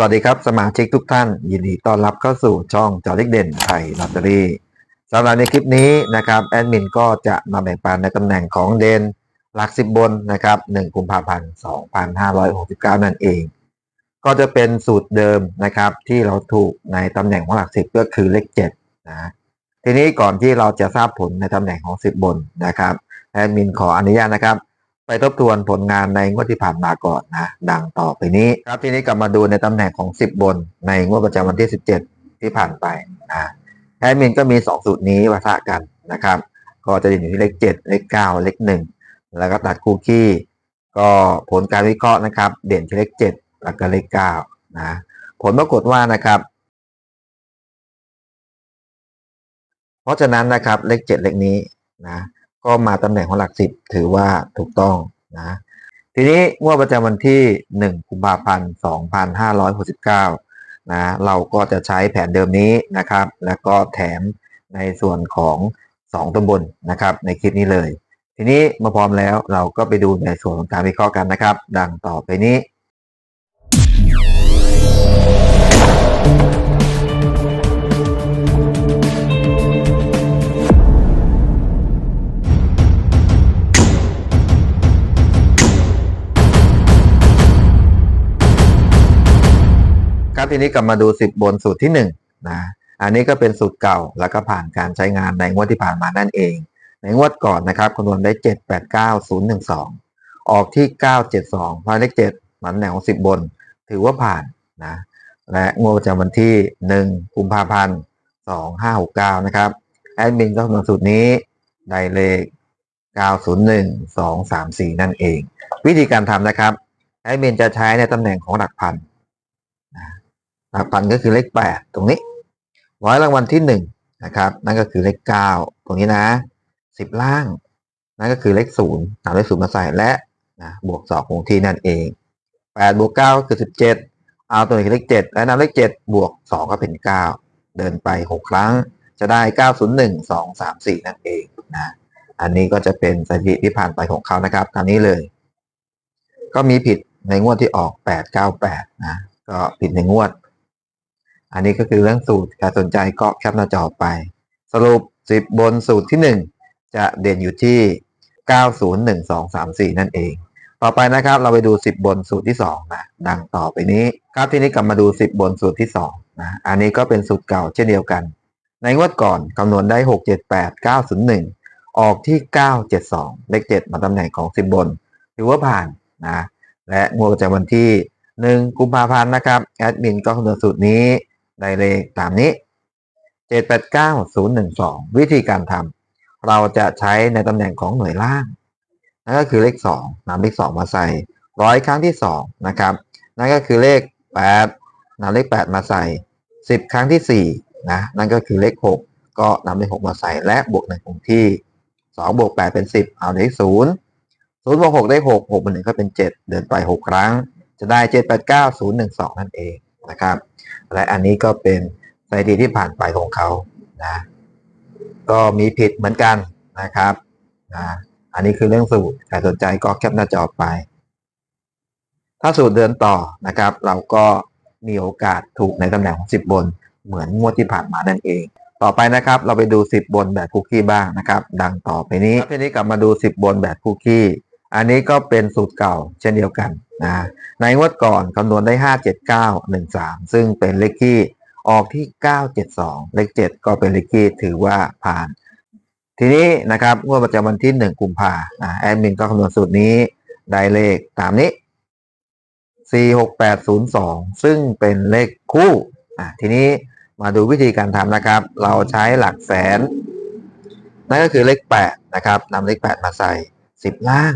สวัสดีครับ สมาชิกทุกท่าน ยินดีต้อนรับเข้าสู่ช่องจอเล็กเด่นไทยลอตเตอรี่สำหรับในคลิปนี้นะครับแอดมินก็จะมาแบ่งปันในตำแหน่งของเด่นหลักสิบบนนะครับ1กุมภาพันธ์2569 นั่นเอง ก็จะเป็นสูตรเดิมนะครับที่เราถูกในตำแหน่งของหลักสิบก็คือเลข7นะทีนี้ก่อนที่เราจะทราบผลในตำแหน่งของ 10 บนนะครับแอดมินขออนุญาตนะครับ ไปทบทวนผลงานในงวดที่ผ่านมาก่อนนะ ดังต่อไปนี้ครับทีนี้กลับมาดูในตำแหน่งของ 10 บน ในงวดประจำวันที่ 17 ที่ผ่านไปนะแอดมินก็มี 2 สูตรนี้วาทะกันนะครับ ก็จะเด่นอยู่ที่เลข 7 เลข 9 เลข 1 แล้วก็ตัดคู่ขี้ ก็ผลการวิเคราะห์นะครับ เด่นที่เลข 7 แล้วก็เลข 9 นะ ผลปรากฏว่านะครับ เพราะฉะนั้นนะครับเลข 7 เลขนี้นะ ก็มาตำแหน่งของหลักสิบถือว่าถูกต้องนะ ทีนี้งวดประจำวันที่ 1 กุมภาพันธ์ 2569 นะ เราก็จะใช้แผนเดิมนี้นะครับ แล้วก็แถมในส่วนของ 2ตำบนนะครับ ในคลิปนี้เลย ทีนี้มาพร้อมแล้วเราก็ไปดูในส่วนของการวิเคราะห์กันนะครับ ดังต่อไปนี้ ทีนี้กลับมาดู 10 บนสูตรที่1นะอันนี้ก็เป็นสูตรเก่าแล้วก็ผ่านการใช้งานในงวดที่ผ่านมานั่นเอง ในงวดก่อนนะครับคำนวณได้ 7 8 9 0 1 2 ออกที่ 972พายเลข7มันแนว 10 บน ถือว่าผ่านนะและงวดประจำวันที่ 1 กุมภาพันธ์2569 นะครับแอดมินก็คำนวณสูตรนี้ได้เลข 901 2 3 4 นั่นเอง วิธีการทำนะครับแอดมินจะใช้ในตำแหน่งของหลักพัน หลักพันก็คือเลขแปดตรงนี้ร้อยรางวัลที่หนึ่งนะครับนั่นก็คือเลขเก้าตรงนี้นะสิบล่าง นั่นก็คือเลขศูนย์นำเลขศูนย์มาใส่และนะบวกสองคงที่นั่นเองแปดบวกเก้าคือสิบเจ็ดเอาตัวนี้คือเลขเจ็ดและนำเลขเจ็ดบวกสองก็เป็นเก้าเดินไปหกครั้งจะได้เก้าศูนย์หนึ่งสองสามสี่นั่นเองนะ อันนี้ก็จะเป็นสถิติที่ผ่านไปของเขานะครับตามนี้เลย ก็มีผิดในงวดที่ออกแปดเก้าแปดนะ ก็ผิดในงวด อันนี้ก็คือเรื่องสูตรการสนใจก็แคปหน้าจอไป สรุป 10 บนสูตรที่ 1 จะเด่นอยู่ที่ 901234 นั่นเอง ต่อไปนะครับเราไปดู 10 บนสูตรที่2นะดังต่อไปนี้ครับทีนี้กลับมาดู 10 บนสูตรที่2นะอันนี้ก็เป็นสูตรเก่าเช่นเดียวกัน ในงวดก่อนคำนวณได้ 678 901 ออกที่ 972 เลข 7 มาตำแหน่งของ 10 บน ถือว่าผ่านนะและงวดประจำวันที่ 1 กุมภาพันธ์นะครับแอดมินก็คำนวณสูตรนี้ ได้เลขตามนี้ 789012 วิธีการทำเราจะใช้ในตำแหน่งของหน่วยล่างนั่นก็คือเลข 2นำเลข 2 มาใส่ร้อยครั้งที่ 2 นะครับ นั่นก็คือเลข 8นำเลข 8 มาใส่ 10 ครั้งที่4นะนั่นก็คือเลข 6 ก็นำเลข 6 มาใส่และบวก1คงที่2บวก8เป็น 10 เอาเลข0 0บวก6ได้ 6 6บวก1ก็เป็น 7 เดินไป 6 ครั้ง จะได้ 7 8 9 0 1 2 นั่นเอง นะครับ และอันนี้ก็เป็นสถิติที่ผ่านไปของเขานะก็มีผิดเหมือนกันนะครับนะอันนี้คือเรื่องสูตรใครสนใจก็แคปหน้าจอไป ถ้าสูตรเดินต่อนะครับ เราก็มีโอกาสถูกในตำแหน่งของ10 บน เหมือนงวดที่ผ่านมานั่นเอง ต่อไปนะครับ เราไปดู 10 บนแบบคุกกี้บ้างนะครับ ดังต่อไปนี้ทีนี้กลับมาดู 10 บนแบบคุกกี้ อันนี้ก็เป็นสูตรเก่าเช่นเดียวกัน นะในงวดก่อนคำนวณได้ 57913 ซึ่งเป็นเลขที่ออกที่ 972 เลข 7 ก็เป็นเลขที่ถือว่าผ่าน ทีนี้นะครับงวดประจำวันที่ 1 กุมภานะแอดมินก็คำนวณสูตรนี้ได้เลขตามนี้ 46802 ซึ่งเป็นเลขคู่อะทีนี้มาดูวิธีการทำนะครับ เราใช้หลักแสน นั่นก็คือเลข 8 นะครับนำเลข 8 มาใส่ 10 ล่าง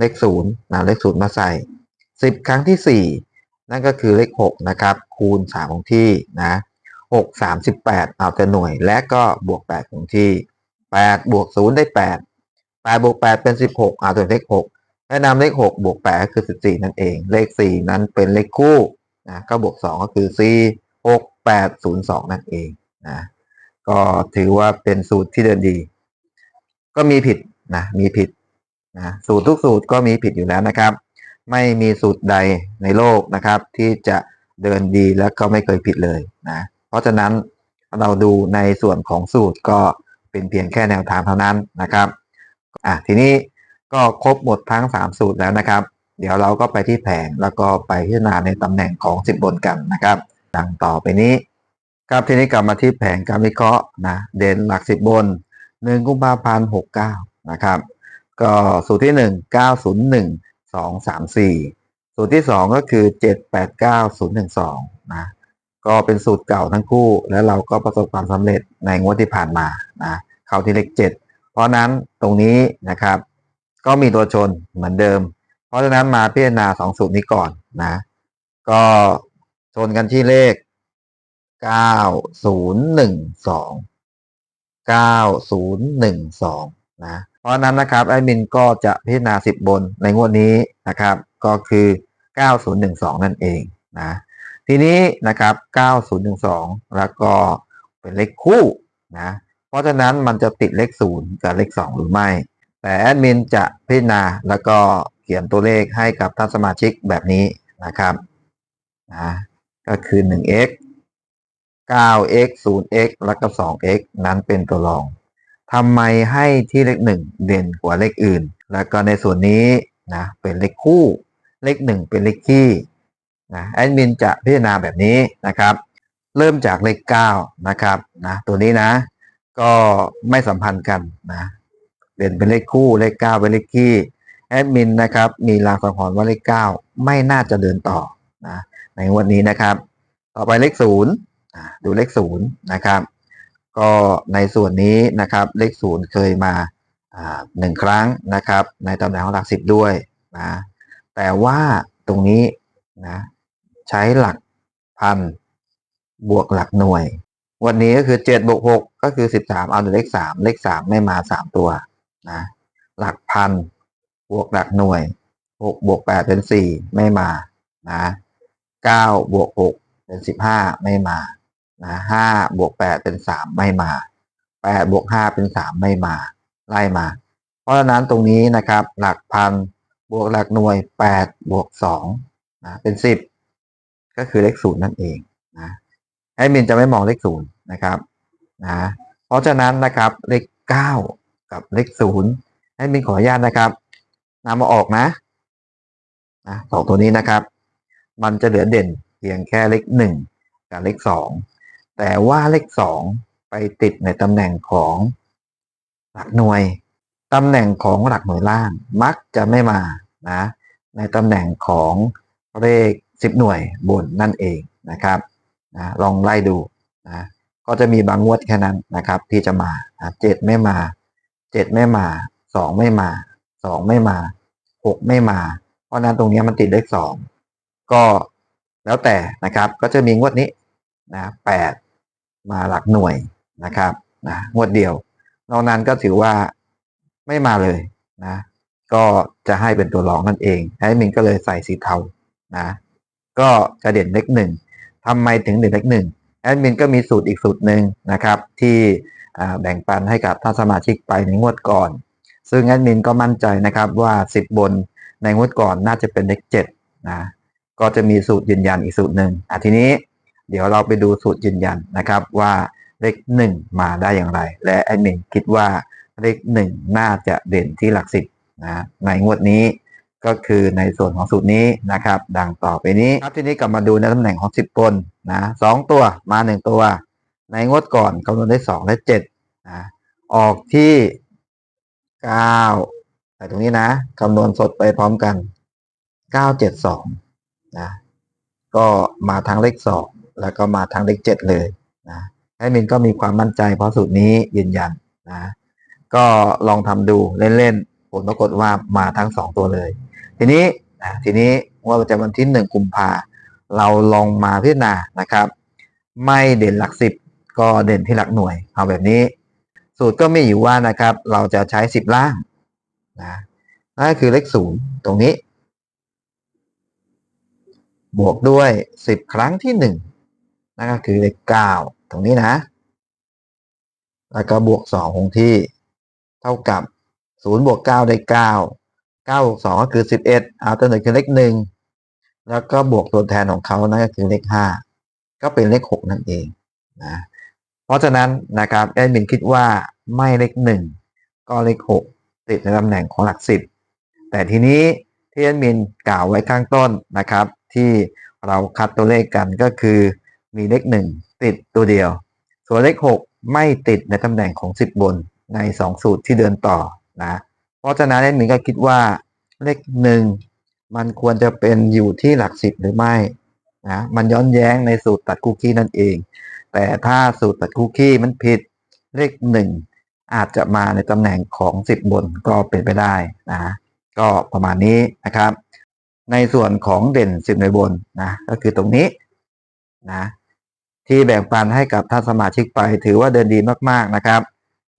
เลข0นำเลข0มาใส่ 10 ครั้งที่ 4 นั่นก็คือเลข6นะครับคูณ3ของที่นะ6 38 เอาแต่หน่วย และก็บวก 8 ของที่ 8 บวก 0 ได้ 8 8 บวก 8 เป็น 16 เอาตัวเลข6และนำเลข 6 บวก 8 ก็คือ 14 นั่นเอง เลข 4 นั้นเป็นเลขคู่นะก็บวก 2 ก็คือ 4 6 8 0 2 นั่นเองนะก็ถือว่าเป็นสูตรที่เดินดี ก็มีผิดนะมีผิด นะสูตรทุกสูตรก็มีผิดอยู่แล้วนะครับ ไม่มีสูตรใดในโลกนะครับ ที่จะเดินดีแล้วก็ไม่เคยผิดเลยนะเพราะฉะนั้นเราดูในส่วนของสูตรก็เป็นเพียงแค่แนวทางเท่านั้นนะครับอะทีนี้ก็ครบหมดทั้ง 3 สูตรแล้วนะครับ เดี๋ยวเราก็ไปที่แผงแล้วก็ไปพิจารณาในตำแหน่งของ 10 บนกันนะครับ ดังต่อไปนี้ครับทีนี้กลับมาที่แผงการวิเคราะห์นะเด่นหลัก 10 บน 1 กุมภาพันธ์69 นะครับ ก็สูตรที่1 901 2 3 4สูตรที่2ก็คือ789 012นย์หนึ่งสองนะก็เป็นสูตรเก่าทั้งคู่ แล้วเราก็ประสบความสำเร็จในงวดที่ผ่านมานะเข้าที่เลข7เพราะนั้นตรงนี้นะครับ ก็มีตัวชนเหมือนเดิม เพราะฉะนั้นมาพิจารณาสองสูตรนี้ก่อนนะ ก็ชนกันที่เลข9012 9012นะ เพราะนั้นนะครับแอดมินก็จะพิจารณา 10 บนในงวดนี้นะครับ ก็คือ 9012 นั่นเองนะทีนี้นะครับ 9012 แล้วก็เป็นเลขคู่นะเพราะฉะนั้นมันจะติดเลข 0 กับเลข 2 หรือไม่ แต่แอดมินจะพิจารณาแล้วก็เขียนตัวเลขให้กับท่านสมาชิกแบบนี้นะครับนะก็คือ 1x 9x 0x แล้วก็ 2x นั้นเป็นตัวรอง ทำไมให้ที่เลข1เด่นกว่าเลขอื่น แล้วก็ในส่วนนี้นะเป็นเลขคู่เลข1เป็นเลขคี่นะแอดมินจะพิจารณาแบบนี้นะครับ เริ่มจากเลข9นะครับนะตัวนี้นะ ก็ไม่สัมพันธ์กันนะเด่นเป็นเลขคู่เลข9เป็นเลขคี่แอดมินนะครับมีลางสังหรณ์ว่าเลข9ไม่น่าจะเดินต่อนะในวันนี้นะครับ ต่อไปเลข0ดูเลข0นะครับ ก็ในส่วนนี้นะครับเลข0เคยมาหนึ่งครั้งนะครับ ในตำแหน่งของหลัก10ด้วยนะแต่ว่าตรงนี้นะใช้หลักพันบวกหลักหน่วย วันนี้ก็คือ7บวก6ก็คือ13เอาแต่เลข3เลข3ไม่มา3ตัวนะหลักพันบวกหลักหน่วย6บวก8เป็น4ไม่มานะ9บวก6เป็น15ไม่มา นะห้าบวกแปดเป็นสามไม่มาแปดบวกห้าเป็นสามไม่มาไล่มา เพราะฉะนั้นตรงนี้นะครับ หลักพันบวกหลักหน่วยแปดบวกสองนะเป็นสิบก็คือเลขศูนย์นั่นเองนะให้มินจะไม่มองเลขศูนย์นะครับนะเพราะฉะนั้นนะครับเลขเก้ากับเลขศูนย์ให้มินขออนุญาตนะครับนำมาออกนะนะสองตัวนี้นะครับ มันจะเหลือเด่นเพียงแค่เลขหนึ่งกับเลขสอง แต่ว่าเลขสองไปติดในตำแหน่งของหลักหน่วย ตำแหน่งของหลักหน่วยล่างมักจะไม่มานะ ในตำแหน่งของเลขสิบหน่วยบนนั่นเองนะครับนะลองไล่ดูนะก็จะมีบางงวดแค่นั้นนะครับ ที่จะมาเจ็ดไม่มาเจ็ดไม่มาสองไม่มาสองไม่มาหกไม่มา เพราะนั้นตรงนี้มันติดเลขสองก็แล้วแต่นะครับก็จะมีงวดนี้นะแปด มาหลักหน่วยนะครับนะงวดเดียวนอกนั้นก็ถือว่าไม่มาเลยนะ ก็จะให้เป็นตัวรองนั่นเองแอดมินก็เลยใส่สีเทานะก็จะเด่นเลขหนึ่งทำไมถึงเด่นเลขหนึ่งแอดมินก็มีสูตรอีกสูตรหนึ่งนะครับ ที่แบ่งปันให้กับท่านสมาชิกไปในงวดก่อน ซึ่งแอดมินก็มั่นใจนะครับว่า10บนในงวดก่อนน่าจะเป็นเลขเจ็ดนะก็จะมีสูตรยืนยันอีกสูตรหนึ่งอะทีนี้ เดี๋ยวเราไปดูสูตรยืนยันนะครับว่าเลขหนึ่งมาได้อย่างไร และแอดมินคิดว่าเลขหนึ่งน่าจะเด่นที่หลักสิบนะในงวดนี้ก็คือในส่วนของสูตรนี้นะครับ ดังต่อไปนี้ครับทีนี้กลับมาดูในตำแหน่งของสิบคนนะสองตัวมาหนึ่งตัว ในงวดก่อนคำนวณได้สองและเจ็ดนะออกที่เก้าแต่ตรงนี้นะคำนวณสดไปพร้อมกันเก้าเจ็ดสองนะก็มาทั้งเลขสอง แล้วก็มาทั้งเลขเจ็ดเลยนะแอดมินก็มีความมั่นใจเพราะสูตรนี้ยืนยันนะก็ลองทำดูเล่นๆผลปรากฏว่ามาทั้งสองตัวเลย ทีนี้นะทีนี้ว่าประจำวันที่หนึ่งกุมภาเราลองมาพิจารณานะครับ ไม่เด่นหลักสิบก็เด่นที่หลักหน่วยเอาแบบนี้ สูตรก็มีอยู่ว่านะครับ เราจะใช้สิบล่างนะนั่นคือเลขศูนย์ตรงนี้ บวกด้วยสิบครั้งที่หนึ่ง นั่นก็คือเลขเก้าตรงนี้นะ แล้วก็บวกสองคงที่ เท่ากับศูนย์บวกเก้าได้เก้าเก้าบวกสองก็คือสิบเอ็ดเอาตัวหนึ่งคือเลขหนึ่งแล้วก็บวกตัวแทนของเขานั่นก็คือเลขห้าก็เป็นเลขหกนั่นเองนะเพราะฉะนั้นนะครับแอดมินคิดว่าไม่เลขหนึ่งก็เลขหกติดในตำแหน่งของหลักสิบแต่ทีนี้ที่แอดมินกล่าวไว้ข้างต้นนะครับ ที่เราคัดตัวเลขกันก็คือ มีเลขหนึ่งติดตัวเดียว ส่วนเลขหกไม่ติดในตำแหน่งของสิบบนในสองสูตรที่เดินต่อนะ เพราะฉะนั้นแอดมินก็คิดว่าเลขหนึ่งมันควรจะเป็นอยู่ที่หลักสิบหรือไม่นะมันย้อนแย้งในสูตรตัดคุกกี้นั่นเอง แต่ถ้าสูตรตัดคุกกี้มันผิดเลขหนึ่งอาจจะมาในตำแหน่งของสิบบนก็เป็นไปได้นะก็ประมาณนี้นะครับ ในส่วนของเด่นสิบในบนนะก็คือตรงนี้นะ ที่แบ่งปันให้กับท่านสมาชิกไปถือว่าเดินดีมากๆนะครับ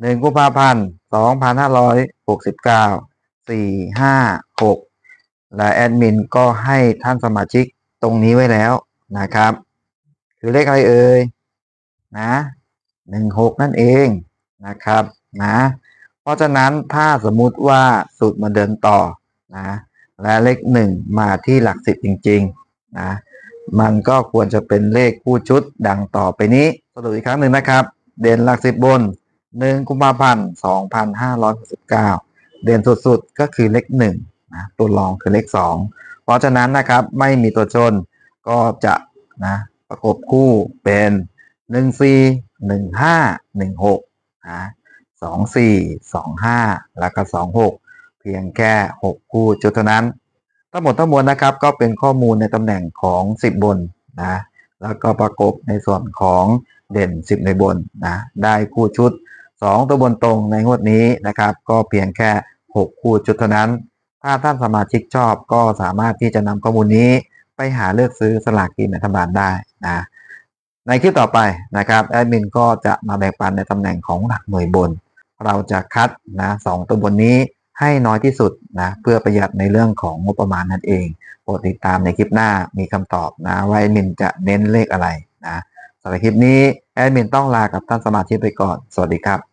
หนึ่งกุมภาพันธ์สองพันห้าร้อยหกสิบเก้าสี่ห้าหกและแอดมินก็ให้ท่านสมาชิกตรงนี้ไว้แล้วนะครับ คือเลขอะไรเอ่ยนะหนึ่งหกนั่นเองนะครับนะเพราะฉะนั้นถ้าสมมุติว่าสูตรมาเดินต่อนะและเลขหนึ่งมาที่หลักสิบจริง ๆ นะ มันก็ควรจะเป็นเลขคู่ชุดดังต่อไปนี้สรุปอีกครั้งหนึ่งนะครับ เด่นหลักสิบบนหนึ่งกุมภาพันธ์สองพันห้าร้อยหกสิบเก้าเด่นสุดๆก็คือเลขหนึ่งนะตัวรองคือเลขสองเพราะฉะนั้นนะครับไม่มีตัวชนก็จะนะประกบคู่เป็นหนึ่งสี่หนึ่งห้าหนึ่งหกนะสองสี่สองห้าแล้วก็สองหกเพียงแค่หกคู่จุดเท่านั้น ทั้งหมดทั้งมวลนะครับ ก็เป็นข้อมูลในตำแหน่งของ 10 บนนะแล้วก็ประกบในส่วนของเด่น 10 ในบนนะได้คู่ชุด 2 ตัวบนตรงในงวดนี้นะครับ ก็เพียงแค่ 6 คู่ชุดเท่านั้น ถ้าท่านสมาชิกชอบก็สามารถที่จะนำข้อมูลนี้ไปหาเลือกซื้อสลากกินแบ่งรัฐบาลได้นะในคลิปต่อไปนะครับแอดมินก็จะมาแบ่งปันในตำแหน่งของหลักหน่วยบน เราจะคัดนะสองตัวบนนี้ ให้น้อยที่สุดนะ เพื่อประหยัดในเรื่องของงบประมาณนั่นเองโปรดติดตามในคลิปหน้ามีคำตอบนะว่าแอดมินจะเน้นเลขอะไรนะสำหรับคลิปนี้แอดมินต้องลากับท่านสมาชิกไปก่อน สวัสดีครับ